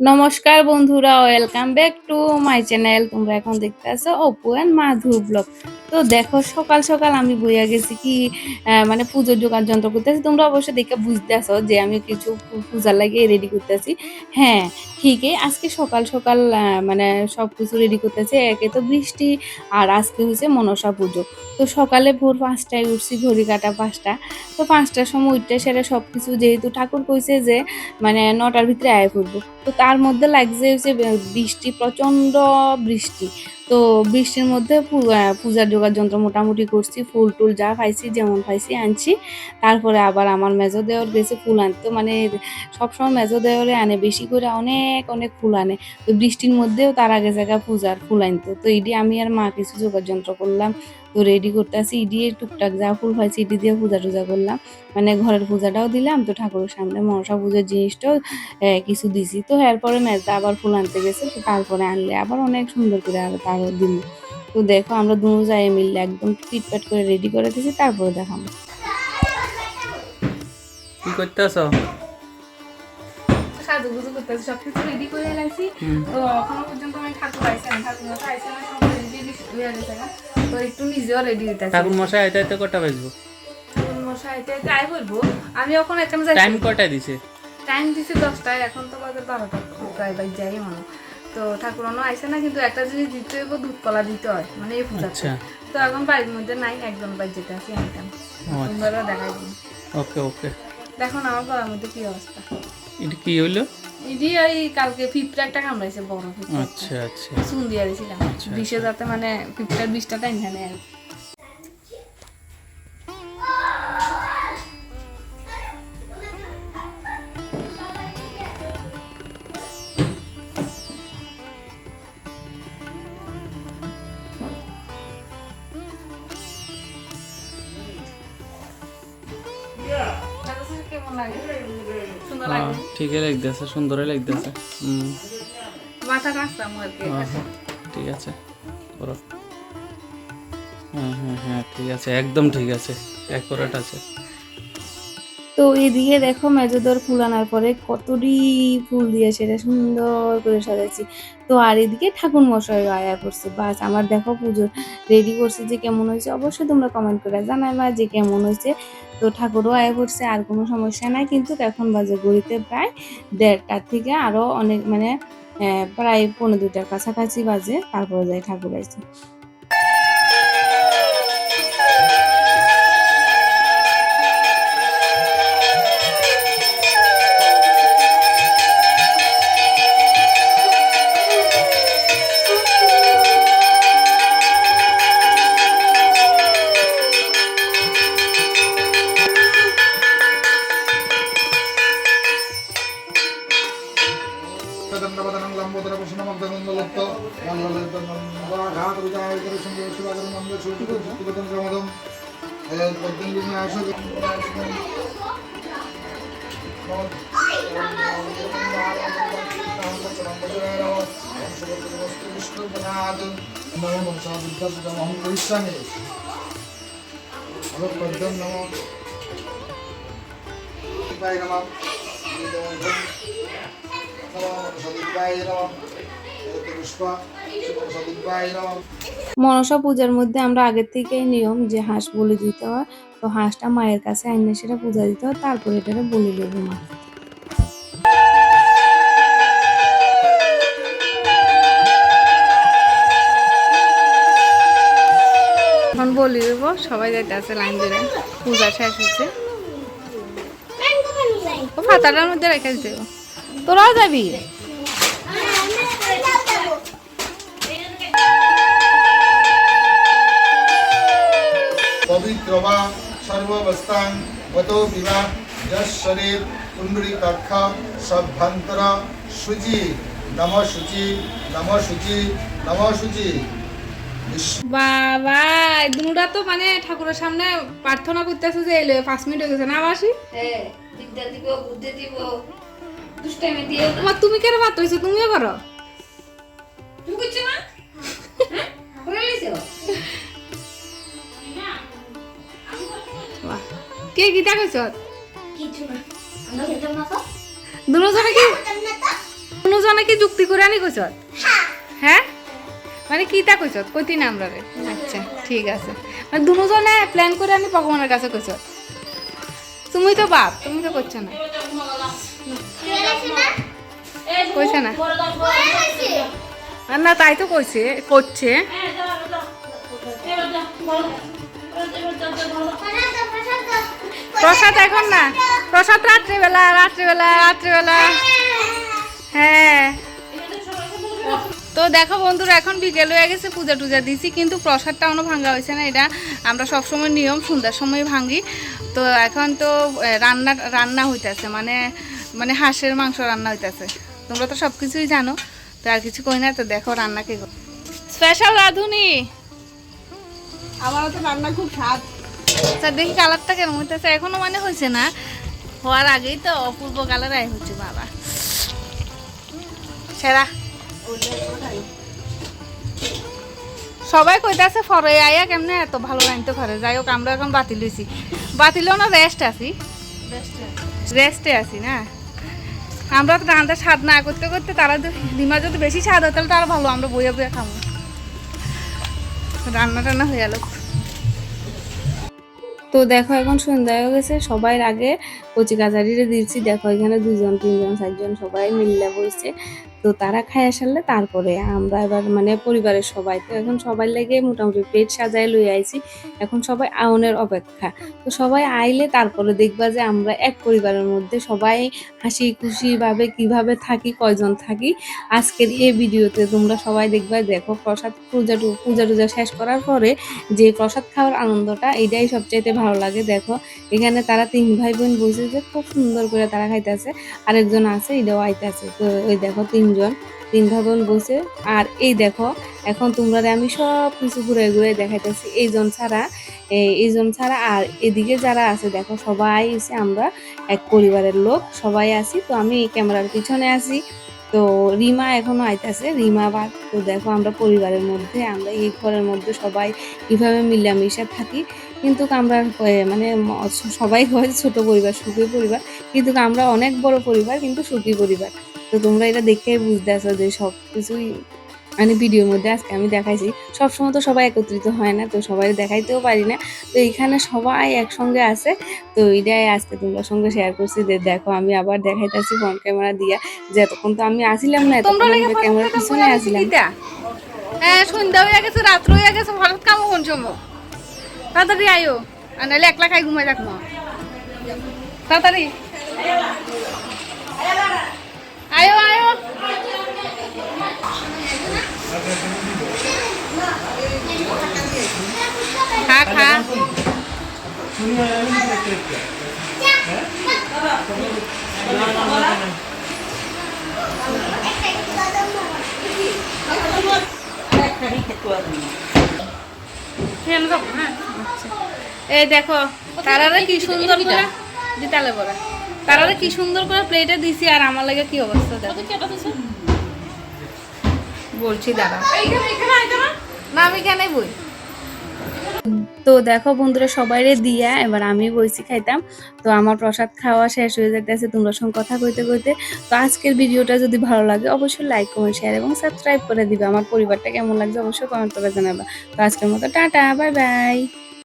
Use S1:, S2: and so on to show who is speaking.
S1: নমস্কার বন্ধুরা welcome back to my channel তোমরা এখন দেখতে আছো অপু অ্যান্ড মাধু ব্লগ তো দেখো, সকাল সকাল আমি বইয়া গেছি কি মানে পুজোর জোগাড় যন্ত্র করতেছি। তোমরা অবশ্যই দেখে বুঝতে আসো যে আমি কিছু পূজার লাগিয়ে রেডি করতেছি। হ্যাঁ ঠিকই, আজকে সকাল সকাল মানে সব কিছু রেডি করতেছি। একে তো বৃষ্টি, আর আজকে হচ্ছে মনসা পুজো। তো সকালে ভোর পাঁচটায় উঠছি, ঘড়ি কাটা পাঁচটা। তো পাঁচটার সময় উঠতে সেরে সব কিছু যেহেতু ঠাকুর কইছে যে মানে নটার ভিতরে আয় করব তো তার মধ্যে লাগছে হচ্ছে বৃষ্টি প্রচণ্ড বৃষ্টি। তো বৃষ্টির মধ্যে পূজার জোগাড় যন্ত্র মোটামুটি করছি, ফুল টুল যা পাইছি, যেমন পাইছি, আনছি। তারপরে আবার আমার মেজো দেওয়ার গেছে ফুল আনতে মানে সবসময় মেজো দেওয়ারে আনে, বেশি করে অনেক অনেক ফুল আনে। তো বৃষ্টির মধ্যেও তার আগে জায়গা পূজার ফুল আনতো। তো ইডি আমি আর মা কিছু জোগাড় যন্ত্র করলাম। তো রেডি করতে আসি ইডি টুকটাক যা ফুল পাইছি, ইডি দিয়ে পূজা টুজা করলাম। মানে ঘরের পূজাটাও দিলাম, তো ঠাকুরের সামনে মনসা পুজোর জিনিসটাও কিছু দিছি। তো এরপরে মেজদা আবার ফুল আনতে গেছে, তো তারপরে আনলে আবার অনেক সুন্দর করে আরও তারও দিল। তো দেখো আমরা দুনো যাই মিললে একদম পিটপাট করে রেডি করে দিয়েছি তারপরে দেখাবো।
S2: কি করতেছ?
S1: সাজু করতেছি সব কিছু রেডি করে লাগছি তো এখনও পর্যন্ত আমি ঠাকুর আইসি না। ঠাকুর মতো না সব রেডি হয়ে গেছে গা। তো একটু নিজেও রেডি হইতেছি।
S2: ঠাকুর মশাই আইতে আইতে কটা বাজবো?
S1: ঠাকুর মশাই ট্রাই করব আমি এখন এখানে যাই
S2: টাইম কটা দিছে?
S1: টাইম দিছে দশটায় এখন তো বাজে বারোটা। প্রায় বাজ যাই মনে হয়। তো ঠাকুরনও আইসে না কিন্তু একটা জিনিস দিতে হইব দুধ কলা দিতে হয় মানে এই পূজাতে।
S2: আচ্ছা।
S1: তো এখন বাড়ির মধ্যে নাই একজন বাজ যেতে আছি আনতাম তোমরা দেখাই দিন।
S2: ওকে ওকে।
S1: দেখো না আমার গলার মধ্যে কি অবস্থা।
S2: এটা কি হইল?
S1: ইডি ওই কালকে পিঁপড়া একটা কামড়াইছে বড়
S2: আচ্ছা আচ্ছা।
S1: চুন দিয়ে দিয়েছিলাম বিষে যাতে মানে পিঁপড়ার বিষটা টাইম আর
S2: ঠিকই লাগতেছে সুন্দরই লাগতেছে। হুম।
S1: মাথা কাটতাম আর কি।
S2: ঠিক আছে করো। হ্যাঁ হ্যাঁ হ্যাঁ ঠিক আছে একদম ঠিক আছে অ্যাকুরেট আছে।
S1: তো এদিকে দেখো মেজোদর ফুল আনার পরে কতটি ফুল দিয়ে সেটা সুন্দর করে সাজাচ্ছি তো আর এদিকে ঠাকুর মশাই আয়া করছে বাস আমার দেখো পুজো রেডি করছে যে কেমন হয়েছে অবশ্যই তোমরা কমেন্ট করে জানাবা যে কেমন হয়েছে। তো ঠাকুরও আয় করছে, আর কোনো সমস্যা নাই। কিন্তু এখন বাজে গড়িতে প্রায় দেড়টার থেকে আরও অনেক মানে প্রায় পনেরো দুটার কাছাকাছি বাজে, তারপরে যাই ঠাকুর আইছে।
S3: সরকারের সঙ্গে অর্থবাগর মামলা চলতি প্রতিবেদন সমাধান পদ্মেন্দ্র নিয়ে আসা অহং পরিশ্রামে পদ্ম
S1: মনসা পূজার মধ্যে আমরা আগের থেকেই নিয়ম যে হাঁস বলি দিতে হয়। তো হাঁসটা মায়ের কাছে আইনে সেটা পূজা দিতে হয় তারপরে এটা বলি দেবো মা। এখন বলি দেবো সবাই যাইতে আছে লাইন ধরে। পূজা শেষ হচ্ছে ও পাতাটার মধ্যে রেখে দিতে হবে। তোরাও যাবি?
S3: পবিত্র বা গতো বিবা যশ শরীর কুণ্ডলী কক্ষ সভ্যন্তর শুচি নম শুচি নম শুচি নম শুচি
S1: বাবা দুটা তো মানে ঠাকুরের সামনে প্রার্থনা করতেছে যে এলো পাঁচ মিনিট হয়ে গেছে। না
S4: হ্যাঁ বিদ্যা দিব বুদ্ধি দিব দুষ্টামি দিয়ে
S1: তোমার তুমি কেন ভাত হয়েছো তুমিও করো।
S4: তুমি করছ না?
S1: কে গীতা কইছ দুজনে কি দুজন দুজনে কি যুক্তি করে আনি কইছ হ্যাঁ। মানে কিটা কইছ কইতি না আমরা রে আচ্ছা ঠিক আছে। মানে দুজনে প্ল্যান করে আনি ভগবানের কাছে কইছ তুমি তো বাপ তুমি তো করছ না? কইছে না? না তাই তো কইছে করছে প্রসাদ এখন না? প্রসাদ রাত্রিবেলা রাত্রিবেলা রাত্রিবেলা। হ্যাঁ। তো দেখো বন্ধুরা, এখন বিকেল হয়ে গেছে, পূজা টুজা দিছি, কিন্তু প্রসাদটা এখনও ভাঙা হয়েছে না এটা। আমরা সবসময় নিয়ম, সন্ধ্যার সময় ভাঙি। তো এখন তো রান্না রান্না হইতেছে মানে মানে হাঁসের মাংস রান্না হইতেছে। তোমরা তো সব কিছুই জানো, তো আর কিছু কই না, তো দেখো রান্না কে স্পেশাল রাঁধুনি!
S5: আমারও তো রান্না খুব স্বাদ।
S1: আচ্ছা দেখি কালারটা কেমন হইতেছে। এখনও মানে হয়েছে না। হওয়ার আগেই তো অপূর্ব কালার আয় হচ্ছে, বাবা। সেরা। সবাই কইতাছে, ফরে আইয়া কেমনে এত ভালো রাঁধতে পারে যাই হোক আমরা এখন বাতিল হয়েছি বাতিলেও না রেস্ট আছি। রেস্টে আছি না। আমরা তো রান্নার স্বাদ না করতে করতে তারা ডিমা যদি বেশি স্বাদ হয়, তাহলে তারা ভালো, আমরা বইয়া বইয়া খাব রান্না টান্না হয়ে গেল। তো দেখো এখন সন্ধ্যা হয়ে গেছে, সবাই আগে কচি কাচারিরে দিয়েছি দেখো এখানে দুজন তিনজন, চারজন সবাই মিল্লা বসছে। তো তারা খাই আসালে তারপরে আমরা এবার মানে পরিবারের সবাই। তো এখন সবাই লেগে মোটামুটি পেট সাজায় লই আইছি। এখন সবাই আউনের অপেক্ষা। তো সবাই আইলে তারপরে দেখবা যে আমরা এক পরিবারের মধ্যে সবাই হাসি খুশি ভাবে কীভাবে থাকি, কয়জন থাকি। আজকের এই ভিডিওতে তোমরা সবাই দেখবা, দেখো প্রসাদ পূজা পূজা টুজা শেষ করার পরে যে প্রসাদ খাওয়ার আনন্দটা, এটাই সবচাইতে ভালো লাগে। দেখো, এখানে তারা তিন ভাই বোন বসে যে খুব সুন্দর করে তারা খাইতেছে। আরেকজন আছে, এটাও আইতাছে। তো ওই দেখো তিন ভাই বোন বসে। আর এই দেখো, এখন তোমরা আমি সব কিছু ঘুরে ঘুরে দেখাইতেছি এইজন ছাড়া এই- এইজন ছাড়া। আর এদিকে যারা আছে, দেখো সবাই এসে আমরা এক পরিবারের লোক, সবাই আছি। তো আমি ক্যামেরার পিছনে আছি। তো রিমা এখনও আইতাছে, রিমা বাদ তো দেখো আমরা পরিবারের মধ্যে, আমরা এই ঘরের মধ্যে সবাই কীভাবে মিলামিশা থাকি। কিন্তু আমরা মানে সবাই হয় ছোট পরিবার সুখী পরিবার। কিন্তু আমরা অনেক বড় পরিবার কিন্তু সুখী পরিবার। তো তোমরা এটা দেখেই বুঝতে আসো যে সব কিছুই মানে ভিডিওর মধ্যে আজকে আমি দেখাইছি। সবসময় তো সবাই একত্রিত হয় না তো সবাই দেখাইতেও পারি না। তো এখানে সবাই একসঙ্গে আছে। তো এটাই আজকে তোমার সঙ্গে শেয়ার করছি যে দেখো আমি আবার দেখাইতে দেখাইতেছি ফোন ক্যামেরা দিয়া। যে এতক্ষণ তো আমি আসিলাম না এতক্ষণ আমি ক্যামেরার পিছনে আসিলাম। হ্যাঁ সন্ধ্যা হয়ে গেছে রাত্র হয়ে গেছে হঠাৎ কামো কোন সময়? তাড়াতাড়ি আয়ো আর নাহলে একলা খাই ঘুমাই রাখব তাড়াতাড়ি আয়ো আয়ো খা খা হ্যাঁ, আমি খাব, হ্যাঁ, আচ্ছা। এই দেখো তারারে কি সুন্দর করে দিতালে বড়া তারারে কি সুন্দর করে প্লেটে দিছি আর আমার লাগে কি অবস্থা দেখো। বলছি দাঁড়া। না আমি কেন বই। তো দেখো বন্ধুরা, সবাইরে দিয়া এবার আমি বইছি খাইতাম। তো আমার প্রসাদ খাওয়া শেষ হয়ে যেতেছে তোমরা সঙ্গে কথা কইতে কইতে। তো আজকের ভিডিওটা যদি ভালো লাগে, অবশ্যই লাইক কমেন্ট শেয়ার এবং সাবস্ক্রাইব করে দিবে। আমার পরিবারটা কেমন লাগছে, অবশ্যই কমেন্ট করে জানাবা। তো আজকের মতো টাটা বাই বাই